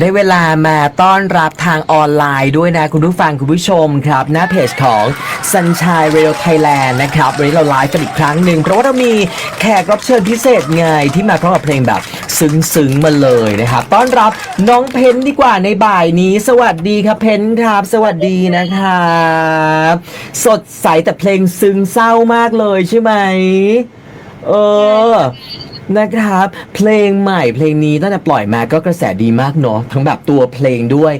ได้เวลามาต้อนรับทางออนไลน์ด้วยนะ คุณผู้ฟังคุณผู้ชมครับ หน้าเพจของ Sunshine Radio Thailand นะครับ วันนี้เราไลฟ์กันอีกครั้งหนึ่ง เพราะว่าเรามีแขกรับเชิญพิเศษไงที่มาพร้อมกับเพลงแบบซึ้งๆมาเลยนะครับ ต้อนรับน้องเพนดีกว่าในบ่ายนี้ สวัสดีครับเพนครับ สวัสดีนะครับสดใสแต่เพลงซึ้งเศร้ามากเลยใช่ไหมเออ นะครับ เพลงใหม่เพลงนี้ตั้งแต่ปล่อยมาก็กระแสดีมากเนาะทั้งแบบตัวเพลงด้วย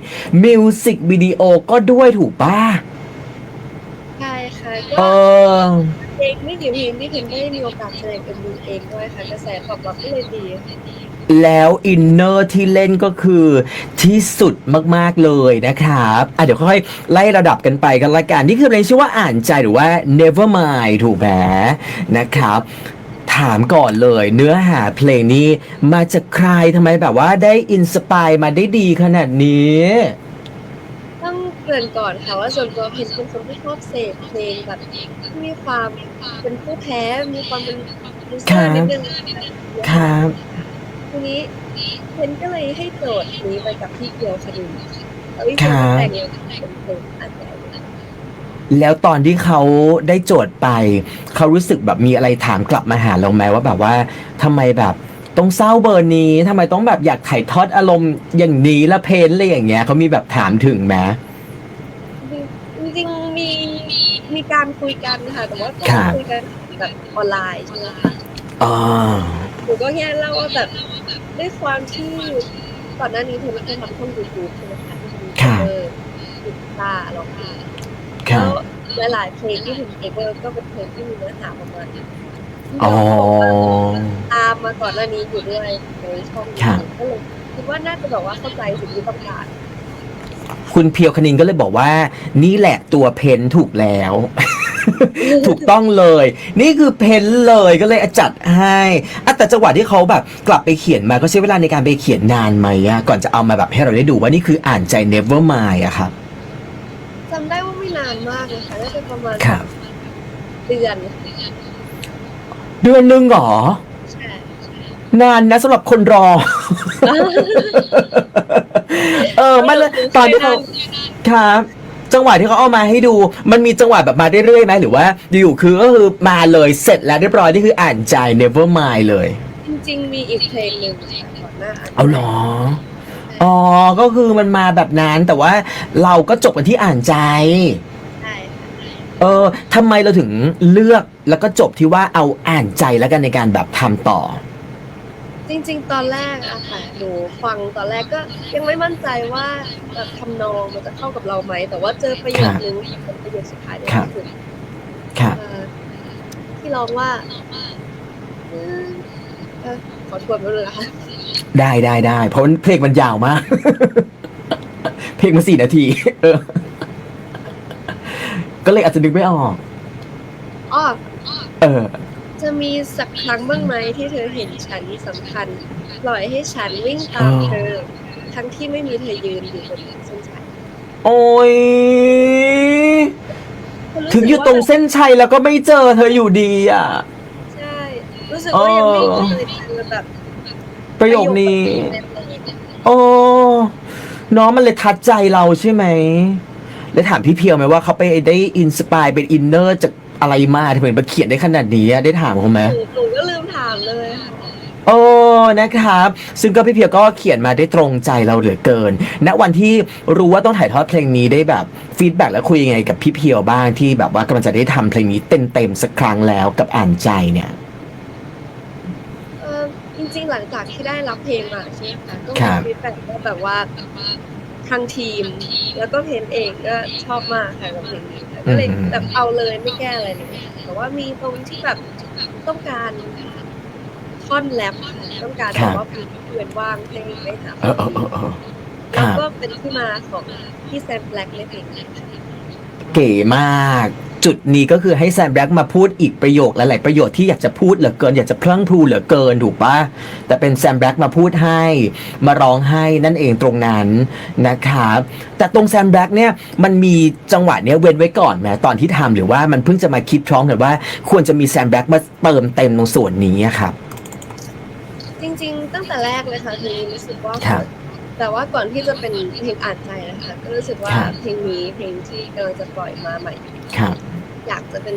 มิวสิกวิดีโอก็ด้วยถูกป่ะใช่ค่ะเอก็อ เพลงไม่กี่เพลงที่เพลงได้มีโอกาสแสดงเป็นดูเองด้วยค่ะกระแสตอบรับก็เลยดีแล้วอินเนอร์ที่เล่นก็คือที่สุดมาก ๆ เลยนะครับอะเดี๋ยวค่อยๆไล่ระดับกันไปกันละกัน นี่คือเพลงชื่อว่าอ่านใจหรือว่า never mind ถูกไหมนะครับ ถามก่อนเลย เนื้อหาเพลงนี้มาจากใครทำไมแบบว่าได้อินสปายมาได้ดีขนาดนี้ ต้องเกริ่นก่อนค่ะว่าส่วนตัวเพนเป็นคนที่ชอบเสพเพลงแบบที่มีความเป็นผู้แพ้มีความเป็นลูเซอร์นิดนึงครับ ทีนี้เพนก็เลยให้โจทย์นี้ไปกับพี่เกียวคดินแล้วพี่คเกียรัวบแต่งเป็นเพลงอันใหญ่ แล้วตอนที่เขาได้โจทย์ไป เขารู้สึกแบบมีอะไรถามกลับมาหาเราไหมว่าแบบว่าทำไมแบบต้องเศร้าเบอร์นี้ทำไมต้องแบบอยากถ่ายทอดอารมณ์อย่างนี้ละเพนอะไรอย่างเงี้ยเขามีแบบถามถึงไหมจริงๆมีมีการคุยกันค่ะแต่ว่าก็ครับคุยกันแบบออนไลน์ใช่ไหมคะอ๋อหนูก็แค่เล่าว่าแบบด้วยความที่ก่อนหน้านี้เธอไม่เคยทำช่องยูทูบใช่ไหมคะที่มีครับเออกีตาร์ร้องเพลงครั แล้บวหลายๆเพลงที่ถึงเอเวอร์ก็เป็นเพลงที่มีเนื้อหาประมาณนี้อ๋อตามมาก่อนหน้านี้อยู่ด้วยในช่องครับก็เลยคิดว่าน่าจะแบบว่าเข้าใจสิ่งที่ต้องการคุณเพียวคณินก็เลยบอกว่า นี่แหละตัวเพนถูกแล้ว ถูกต้องเลย นี่คือเพนเลยก็เลยจัดให้อะแต่จังหวะที่เขาแบบกลับไปเขียนมาก็ใช้เวลาในการไปเขียนนานไหมอะก่อนจะเอามาแบบให้เราได้ดูว่านี่คืออ่านใจ never mind อะครับจำได้ว่าไม่นานมากเลยค่ะน่าจะประมาณครับ เดือนเดือนหนึงเหรอ ใช่นานนะสำหรับคนรอ เออไม่เลยตอนที่เขาครับ จังหวะที่เขาเอามาให้ดู มันมีจังหวะแบบมาเรื่อยๆไหมหรือว่าอยู่ๆคือก็คือมาเลยเสร็จแล้วเรียบร้อยนี่คืออ่านใจ never mind เลย จริง ๆ มีอีกเพลงหนึ่งค่ะก่อนหน้าอันเอาเหรอ อ๋อ ก็คือมันมาแบบนั้นแต่ว่าเราก็จบกันที่อ่านใจใช่ค่ะ เออทำไมเราถึงเลือกแล้วก็จบที่ว่าเอาอ่านใจแล้วกันในการแบบทำต่อ จริง ๆ ตอนแรกอะค่ะหนูฟังตอนแรกก็ยังไม่มั่นใจว่าแบบทำนองมันจะเข้ากับเราไหม แต่ว่าเจอประโยคนึงเป็นประโยคสุดท้ายเนี่ยครับคือครับเอ่อที่ร้องว่าเอ่อเอ่อขอทวนไปเลยนะคะได้ได้ได้เพราะมันเพลงมันยาวมาก เพลงมันสี่นาทีเออ ก็เลยอาจจะนึกไม่ออก อ้อเออ จะมีสักครั้งบ้างไหมที่เธอเห็นฉันสำคัญปล่อยให้ฉันวิ่งตามอ๋อเธอ ทั้งที่ไม่มีเธอยืนอยู่บนเส้นชัยโอ้ย ถึงอยู่ตรงเส้นชัยแล้วก็ไม่เจอเธออยู่ดีอะ ใช่ รู้สึกว่ายังไม่เคยเจอแบบประโยคนี้ประโยคแบบนี้ โอ้น้องมันเลยทัดใจเราใช่ไหม แล้วถามพี่เพียวไหมว่าเขาไปได้อินสปายเป็นอินเนอร์จากอะไรมาถึงเป็นมาเขียนได้ขนาดนี้อะได้ถามเขาไหม หนูหนูก็ลืมถามเลยค่ะโอ้ นะครับ ซึ่งก็พี่เพียวก็เขียนมาได้ตรงใจเราเหลือเกิน ณ วันที่รู้ว่าต้องถ่ายทอดเพลงนี้ได้แบบฟีดแบ็กแล้วคุยยังไงกับพี่เพียวบ้างที่แบบว่ากำลังจะได้ทำเพลงนี้เต็มๆสักครั้งแล้วกับอ่านใจเนี่ย เออจริงๆ หลังจากที่ได้รับเพลงมาใช่ไหมคะก็ครัมีบฟีดแบ็กว่าแบบว่า ทางทีม แล้วก็เพนเองก็ชอบมากค่ะกับเพลงนี้ค่ะก็เลยแบบเอาเลยไม่แก้อะไรเลยแต่ว่ามีตรงที่แบบต้องการท่อนแรปค่ะต้องการแบบว่าพื้นที่เว้นว่างให้ได้หาเออเออเออเออคแล้วรับก็เป็นที่มาของพี่แซมแบล็กในเพลงนี้ค่ะเก๋มาก จุดนี้ก็คือให้แซมแบล็กมาพูดอีกประโยคหลาย ๆ ประโยชน์ที่อยากจะพูดเหลือเกิน อยากจะพลั่งพลูเหลือเกินถูกปะแต่เป็นแซมแบล็กมาพูดให้มาร้องให้นั่นเองตรงนั้นนะครับแต่ตรงแซมแบล็กเนี่ยมันมีจังหวะเนี้ยเว้นไว้ก่อนไหมตอนที่ทำหรือว่ามันเพิ่งจะมาคิดพร้อมกันว่า ควรจะมีแซมแบล็กมาเติมเต็มตรงส่วนนี้อะครับ จริง ๆ ตั้งแต่แรกเลยค่ะคือรู้สึกว่าครับแต่ว่าก่อนที่จะเป็นเพลงอ่านใจนะคะก็รู้สึกว่าครับเพลงนี้เพลงที่กำลังจะปล่อยมาใหม่ครับ อยากจะเป็น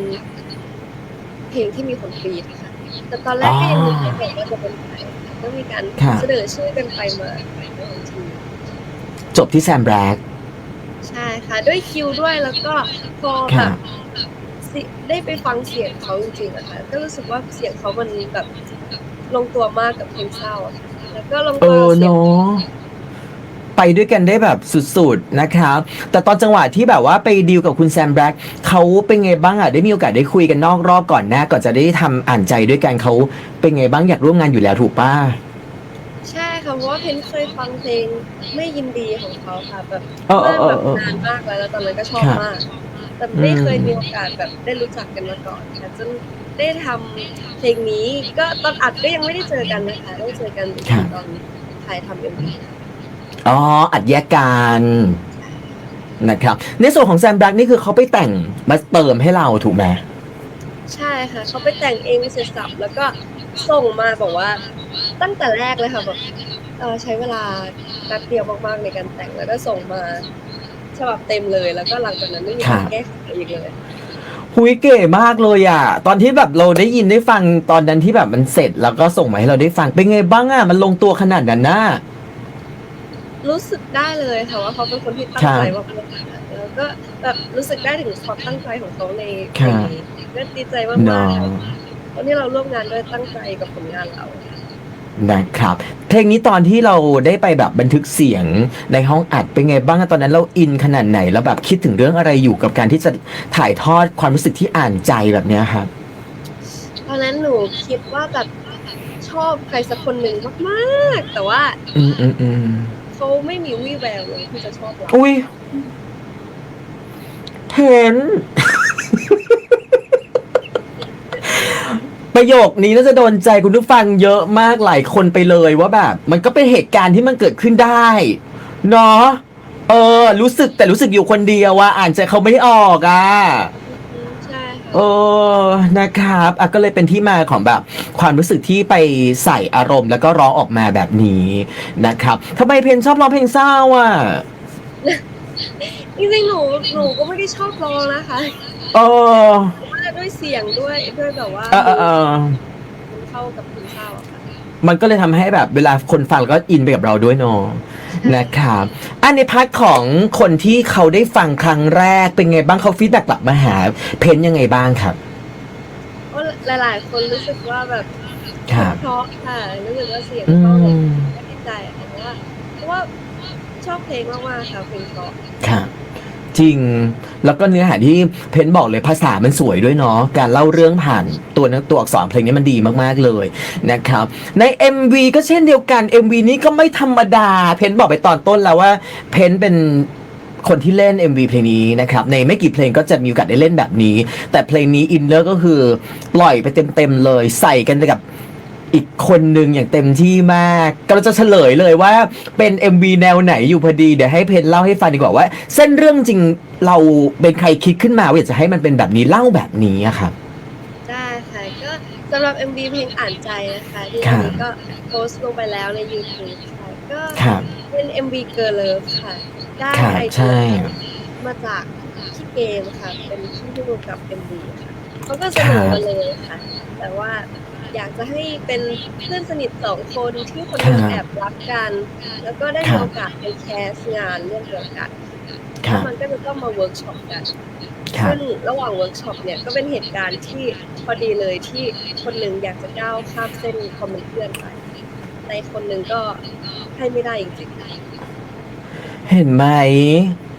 เพลงที่มีคนกรีดค่ะแต่ตอนแรกก็ยังนึกไม่ออกว่าจะเป็นใครค่ะก็มีการครับเสนอชื่อกันไปมาบางทีจบที่แซมแบล็กใช่ค่ะ ด้วยคิวด้วยแล้วก็พอคแบรับบสิได้ไปฟังเสียงเขาจริงๆอะค่ะก็รู้สึกว่าเสียงเขามันแบบลงตัวมากกับเพลงเศร้าอะค่ะแล้วก็ลงเอตัวอเสียงเนาะ ไปด้วยกันได้แบบสุดๆนะครับ แต่ตอนจังหวะที่แบบว่าไปดีลกับคุณแซมแบล็กเขาเป็นไงบ้างอะได้มีโอกาสได้คุยกันนอกรอบก่อนหน้าก่อนจะได้ทำอ่านใจด้วยกันเขาเป็นไงบ้างอยากร่วมงานอยู่แล้วถูกป้าใช่ค่ะเพราะว่าเพนเคยฟังเพลงไม่ยินดีของเขาค่ะแบบเออเอเมื่ออเออแบบเออนานมากแล้วแล้วตอนนั้นก็ชอบครับมาก แต่ไม่เคยอืมมีโอกาสแบบได้รู้จักกันมาก่อนค่ะจนได้ทำเพลงนี้ก็ตอนอัดก็ยังไม่ได้เจอกันนะคะได้เจอกันตอนถ่ายทำเอ็มวี อ๋อ อัดแยกกันนะครับ ในส่วนของแซมแบล็กนี่คือเขาไปแต่งมาเติมให้เราถูกไหมใช่ค่ะเขาไปแต่งเองเสร็จสับแล้วก็ส่งมาบอกว่า ตั้งแต่แรกเลยค่ะแบบเออใช้เวลาแป๊บเดียวมากๆในการแต่งแล้วก็ส่งมาฉบับเต็มเลยแล้วก็หลังจากนั้นไม่มีการแก้ไขอีกเลยหุยเก๋มากเลยอะ ตอนที่แบบเราได้ยินได้ฟังตอนนั้นที่แบบมันเสร็จแล้วก็ส่งมาให้เราได้ฟังเป็นไงบ้างอะมันลงตัวขนาดนั้นนะ รู้สึกได้เลยค่ะว่าเขาเป็นคนที่ตั้งใจมากๆแล้วก็แบบรู้สึกได้ถึงความตั้งใจของเขาในเพลงนี้ก็ดีใจมากเนาะๆค่ะตอนที่เราร่วมงานด้วยตั้งใจกับผลงานเรา นะครับ เพลงนี้ตอนที่เราได้ไปแบบบันทึกเสียงในห้องอัดเป็นไงบ้างอะตอนนั้นเราอินขนาดไหนแล้วแบบคิดถึงเรื่องอะไรอยู่กับการที่จะถ่ายทอดความรู้สึกที่อ่านใจแบบเนี้ยครับตอนนั้นหนูคิดว่าแบบชอบใครสักคนหนึ่งมากๆ แต่ว่า อืมอืมอืม เขาไม่มีวี่แววเลยที่จะชอบเราอุ้ยเห็นประโยคนี้น่าจะโดนใจคุณผู้ฟังเยอะมากหลายคนไปเลยว่าแบบ มันก็เป็นเหตุการณ์ที่มันเกิดขึ้นได้เนาะเออ รู้สึกแต่รู้สึกอยู่คนเดียวว่า อ่านใจเขาไม่ออกอะ อืมใช่ค่ะเออนะครับอะก็เลยเป็นที่มาของแบบความรู้สึกที่ไปใส่อารมณ์แล้วก็ร้องออกมาแบบนี้นะครับทำไมเพนชอบร้องเพลงเศร้าอะจริงๆหนูหนูก็ไม่ได้ชอบร้องนะคะเออว่าด้วยเสียงด้วยด้วยแบบว่าเออเออเออมันเข้ากับเพลงเศร้าอะค่ะมันก็เลยทำให้แบบเวลาคนฟังแล้วก็อินไปกับเราด้วยเนาะ นะครับอันในพาร์ทของคนที่เขาได้ฟังครั้งแรกเป็นไงบ้างเขาฟีดแบ็กกลับมาหา เพนยังไงบ้างครับเพราะหลาย ๆ คนรู้สึกว่าแบบครับเพราะค่ะรู้สึกว่าเสียงอืเพราะเลยมก็ดีใจค่ะเพราะว่าเพราะว่าชอบเพลงมากๆค่ะเพลงเพราะครับ จริง แล้วก็เนื้อหาที่เพนบอกเลยภาษามันสวยด้วยเนาะการเล่าเรื่องผ่านตัวนังตัวอักษรเพลงนี้มันดีมากๆเลยนะครับ ใน MV ก็เช่นเดียวกัน MV นี้ก็ไม่ธรรมดา เพนบอกไปตอนต้นแล้วว่าเพนเป็นคนที่เล่น MV เพลงนี้นะครับ ในไม่กี่เพลงก็จะมีโอกาสได้เล่นแบบนี้ แต่เพลงนี้อินเนอร์ก็คือปล่อยไปเต็มๆเลย ใส่กันกับ อีกคนหนึ่งอย่างเต็มที่มากก็เราจะเฉลยเลยว่าเป็น MV แนวไหนอยู่พอดี เดี๋ยวให้เพนเล่าให้ฟังดีกว่าว่า เส้นเรื่องจริงเราเป็นใครคิดขึ้นมาว่าอยากจะให้มันเป็นแบบนี้เล่าแบบนี้อะครับ ได้ค่ะ ก็สำหรับ MV เพลงอ่านใจนะคะที่ครัอับนนี้ก็โพสต์ลงไปแล้วใน YouTube ค่ะก็ครับเป็น MV Girl Love ค่ะ ได้ครับไอใช่ เดียมาจากที่เกมค่ะ เป็นที่ดูกับ MV ค่ะเขาก็เสนอมาเลยค่ะ แต่ว่า อยากจะให้เป็นเพื่อนสนิทสองคนที่คนหนึงครับแอบรักกัน แล้วก็ได้ครัมีบโอกาสไปแคสงานเรื่องเดียวกันครับมันก็จะต้องมาเวิร์กช็อปกันครับซึ่งระหว่างเวิร์กช็อปเนี่ยก็เป็นเหตุการณ์ที่พอดีเลยที่คนหนึ่งอยากจะก้าวข้ามเส้นความเป็นเพื่อนไปในคนหนึ่งก็ให้ไม่ได้จริงๆเห็นไหม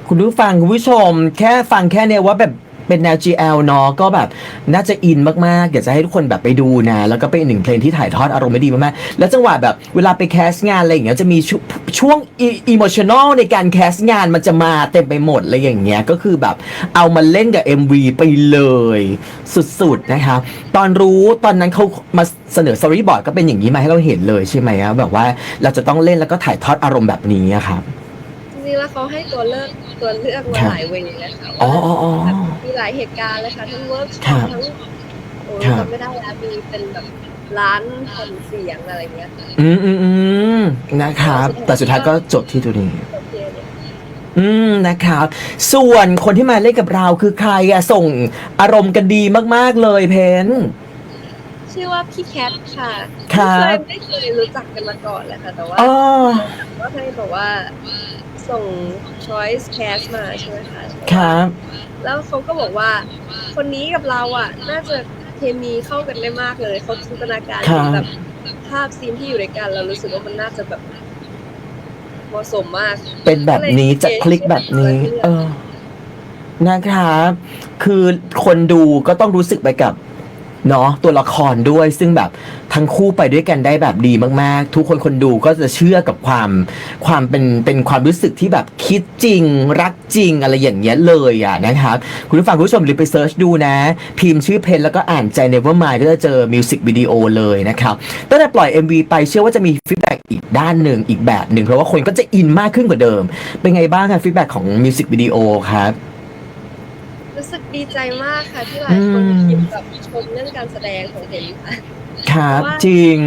คุณผู้ฟังคุณผู้ชม แค่ฟังแค่เนี้ยว่าแบบ เป็นแนว GL เนาะก็แบบน่าจะอินมากๆ อยากจะให้ทุกคนแบบไปดูนะ แล้วก็เป็นอีกหนึ่งเพลงที่ถ่ายทอดอารมณ์ได้ดีมากๆ แล้วจังหวะแบบเวลาไปแคสงานอะไรอย่างเงี้ยจะมีช่วช่วงอิโมชันอลในการแคสงานมันจะมาเต็มไปหมดอะไรอย่างเงี้ยก็คือแบบเอามาเล่นกับ MV ไปเลยสุดๆนะครับตอนรู้ตอนนั้นเขามาเสนอ storyboard ก็เป็นอย่างนี้มาให้เราเห็นเลยใช่ไหมอะแบบว่าเราจะต้องเล่นแล้วก็ถ่ายทอดอารมณ์แบบนี้ครับ ริงๆแล้วเขาให้ตัวเลือกตัวเลือกมาครับหลายเวย์เลยค่ะอ๋ออ๋ออ๋อแบบมีหลายเหตุการณ์เลยค่ะทั้งเวิร์กช็ครัอปบทั้งโอ้ยครับจำไม่ได้แล้วมีเป็นแบบร้านแผ่นเสียงอะไรเงี้ยค่ะอืมอืมอืมนะครับ แต่สุดท้ายก็จบที่ตัวนี้ โอเคเนี่ยอืมนะครับ ส่วนคนที่มาเล่นกับเราคือใครอะส่งอารมณ์กันดีมากๆเลยเพน ชื่อว่าพี่แคทค่ะครับ ไม่เคยไม่เคยรู้จักกันมาก่อนแหละค่ะ แต่ว่าอ๋อ ก็ให้บอกว่า ส่ง choice cast มาใช่ไหมคะครับ แล้วเขาก็บอกว่า คนนี้กับเราอะ น่าจะเคมีเข้ากันได้มากเลยเขาจินตนาการครับ แบบภาพซีนที่อยู่ด้วยกันเรารู้สึกว่ามันน่าจะแบบเหมาะสมมาก เป็นแบบนี้จะคลิกแบบนี้ เออ นะครับ คือคนดูก็ต้องรู้สึกไปกับ เนาะตัวละครด้วยซึ่งแบบทั้งคู่ไปด้วยกันได้แบบดีมากๆ ทุกคนคนดูก็จะเชื่อกับความความเป็นเป็นความรู้สึกที่แบบคิดจริง รักจริงอะไรอย่างเงี้ยเลยอะนะครับ คุณผู้ฟังคุณผู้ชมรีบไปเซิร์ชดูนะ พิมพ์ชื่อเพลงแล้วก็อ่านใจ Nevermind ก็จะเจอมิวสิกวิดีโอเลยนะครับตั้งแต่ปล่อย MV ไปเชื่อว่าจะมีฟีดแบ็กอีกด้านหนึ่งอีกแบบหนึ่งเพราะว่าคนก็จะอินมากขึ้นกว่าเดิม เป็นไงบ้างคะฟีดแบ็กของมิวสิกวิดีโอครับ ดีใจมากค่ะที่หลายคนอืมพิมพ์แบบชมเรื่องการแสดงของเพนค่ะครับเพราะว่าจริง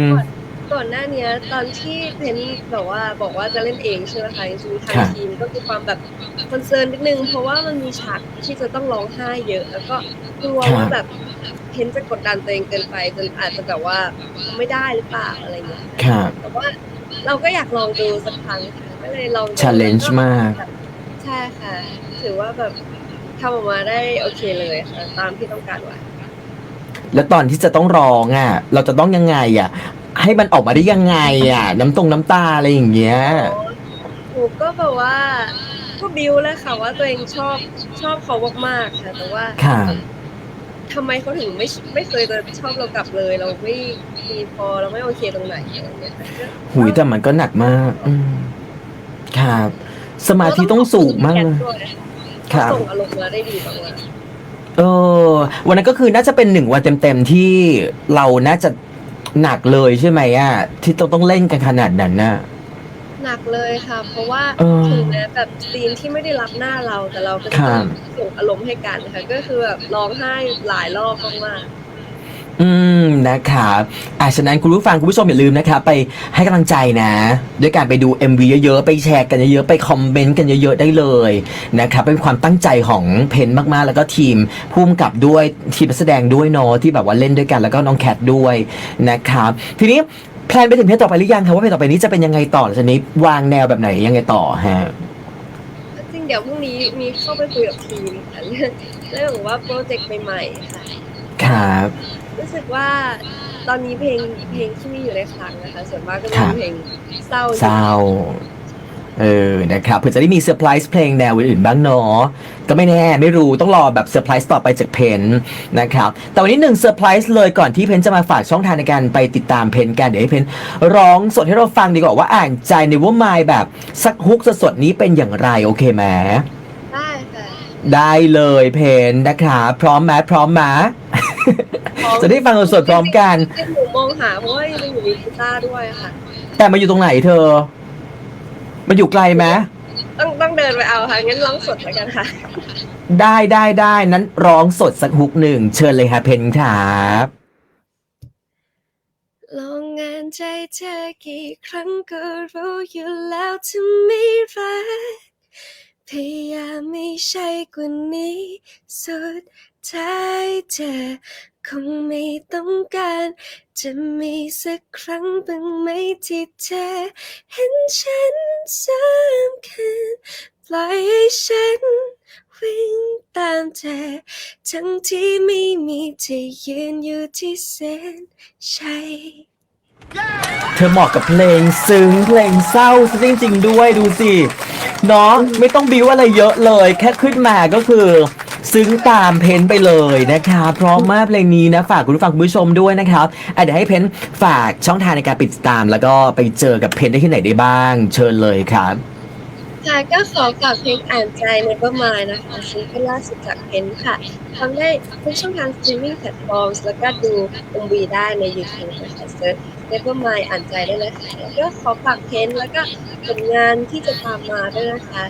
ก่อนหน้าเนี้ยตอนที่เพนแบบว่าบอกว่าจะเล่นเองใช่ไหมคะจริงๆทางครับทีมก็มีความแบบคอนเซิร์นนิดนึง เพราะว่ามันมีฉากที่จะต้องร้องไห้เยอะ แล้วก็กลัวว่าแบบเพนจะกดดันตัวเองเกินไปจนอาจจะแบบว่าไม่ได้หรือเปล่าอะไรเงี้ยครับแต่ว่าเราก็อยากลองดูสักครั้งค่ะก็เลยลองดู challenge มากใช่ค่ะ ถือว่าแบบ ทำออกมาได้โอเคเลยค่ะตามที่ต้องการไว้แล้วตอนที่จะต้องร้องอะ เราจะต้องยังไงอะ ให้มันออกมาได้ยังไงอะ น้ำตรงน้ำตาอะไรอย่างเงี้ย หนูก็แบบว่าก็บิวเลยค่ะว่าตัวเองชอบชอบเขามากๆค่ะ แต่ว่าค่ะ ทำไมเขาถึงไม่ไม่เคยจะชอบเรากลับเลย เราไม่ดีพอเราไม่โอเคตรงไหนอะไรอย่างเงี้ยค่ะก็หุยแต่มันก็หนักมาก อืมครับ สมาธิต้องสูงมากแคเลทยด้วยครั เขาบส่งอารมณ์มาได้ดีมากเออ วันนั้นก็คือน่าจะเป็นหนึ่งวันเต็มๆที่เราน่าจะหนักเลยใช่ไหมอะที่ต้องต้องเล่นกันขนาดนั้นน่ะๆหนักเลยค่ะ เพราะว่าเออถึงแม้แบบซีนที่ไม่ได้รับหน้าเราแต่เราก็จะครัต้อบงส่งอารมณ์ให้กันค่ะก็คือแบบร้องไห้หลายรอบมากๆ อืมนะครับอะฉะนั้นคุณผู้ฟังคุณผู้ชมอย่าลืมนะครับไปให้กำลังใจนะ ด้วยการไปดู MV เยอะๆ ไปแชร์กันเยอะๆ ไปคอมเมนต์กันเยอะๆ ได้เลยนะครับเป็นความตั้งใจของเพนมากๆ แล้วก็ทีมพุ่มกับด้วยทีมนักแสดงด้วยเนาะที่แบบว่าเล่นด้วยกันแล้วก็น้องแคทด้วยนะครับทีนี้แพลนไปถึงเพลงต่อไปหรือยังครับว่าเพลงต่อไปนี้จะเป็นยังไงต่อจะนี้วางแนวแบบไหนยังไงต่อฮะจริงเดี๋ยวพรุ่งนี้มีเข้าไปคุยกับทีมค่ะเรื่องเรื่องของว่าโปรเจกต์ใหม่ๆค่ะครับ รู้สึกว่าตอนนี้เพลงเพลงที่มีอยู่ในคลังนะคะ ส่วนมากก็ครัเป็นบเพลงเศร้าเศร้า เออ นะครับเผื่อจะได้มีเซอร์ไพรส์เพลงแนวอื่นๆบ้างเนาะ ก็ไม่แน่ ไม่รู้ ต้องรอแบบเซอร์ไพรส์ต่อไปจากเพนนะครับ แต่วันนี้หนึ่งเซอร์ไพรส์เลยก่อนที่เพนจะมาฝากช่องทางในการไปติดตามเพนกัน เดี๋ยวให้เพนร้องสดให้เราฟังดีกว่าว่าอ่านใจในว่ามายแบบสักฮุกสดๆนี้เป็นอย่างไร โอเคไหมได้ค่ะ ได้เลยเพนนะครับ พร้อมไหมพร้อมไหม จะได้ฟังสดๆพร้อมกันจริงๆหนูมองหาเพราะว่ายังอยู่มีกีตาร์ด้วยค่ะ แต่มาอยู่ตรงไหนเธอ มันอยู่ไกลไหมต้องต้องเดินไปเอาค่ะ งั้นร้องสดแล้วกันค่ะ ได้ได้ได้นั้นร้องสดสักฮุกหนึ่ง เชิญเลยค่ะเพนครับ ลองงานใจเธอกี่ครั้งก็รู้อยู่แล้วเธอไม่รัก พยายามไม่ใช่กว่านี้สุด ท้ายเธอคงไม่ต้องการ จะมีสักครั้งบ้างไหมที่เธอเห็นฉันสำคัญปล่อยให้ฉันวิ่งตามเธอ ทั้งที่ไม่มีเธอยืนอยู่ที่เส้นชัย เธอเหมาะกับเพลงซึ้งเพลงเศร้าซะจริง ๆ ด้วยดูสิเนาะไม่ต้องบิวอะไรเยอะเลย แค่ขึ้นมาก็คือ ซึ้งตามเพนไปเลยนะคะพร้อมมากเพลงนี้นะ ฝากคุณผู้ฟังคุณผู้ชมด้วยนะครับอะเดี๋ยวให้เพนฝากช่องทางในการติดตาม แล้วก็ไปเจอกับเพนได้ที่ไหนได้บ้าง เชิญเลยครับ ค่ะก็ขอฝากเพลงอ่านใจในประมาณนะคะซิงเกิลล่าสุดจากเพนค่ะทำได้ทุกช่องทางสตรีมมิ่งแพลตฟอร์มแล้วก็ดู MV ได้ใน YouTube นะคะเซิร์ช Nevermind อ่านใจได้เลยค่ะแล้วก็ขอฝากเพนแล้วก็ผลงานที่จะตามมาด้วยนะคะ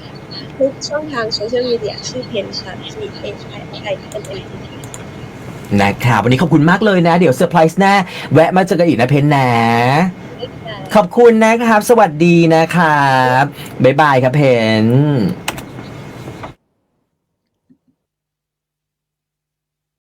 ทุกช่องทางโซเชียลมีเดียชื่อเพนค่ะ P H I I N N T นะครับวันนี้ขอบคุณมากเลยนะ เดี๋ยวเซอร์ไพรส์แน่แวะมาเจอกันอีกนะเพนนะ ขอบคุณนะครับ สวัสดีนะครับ บ๊ายบายครับเพน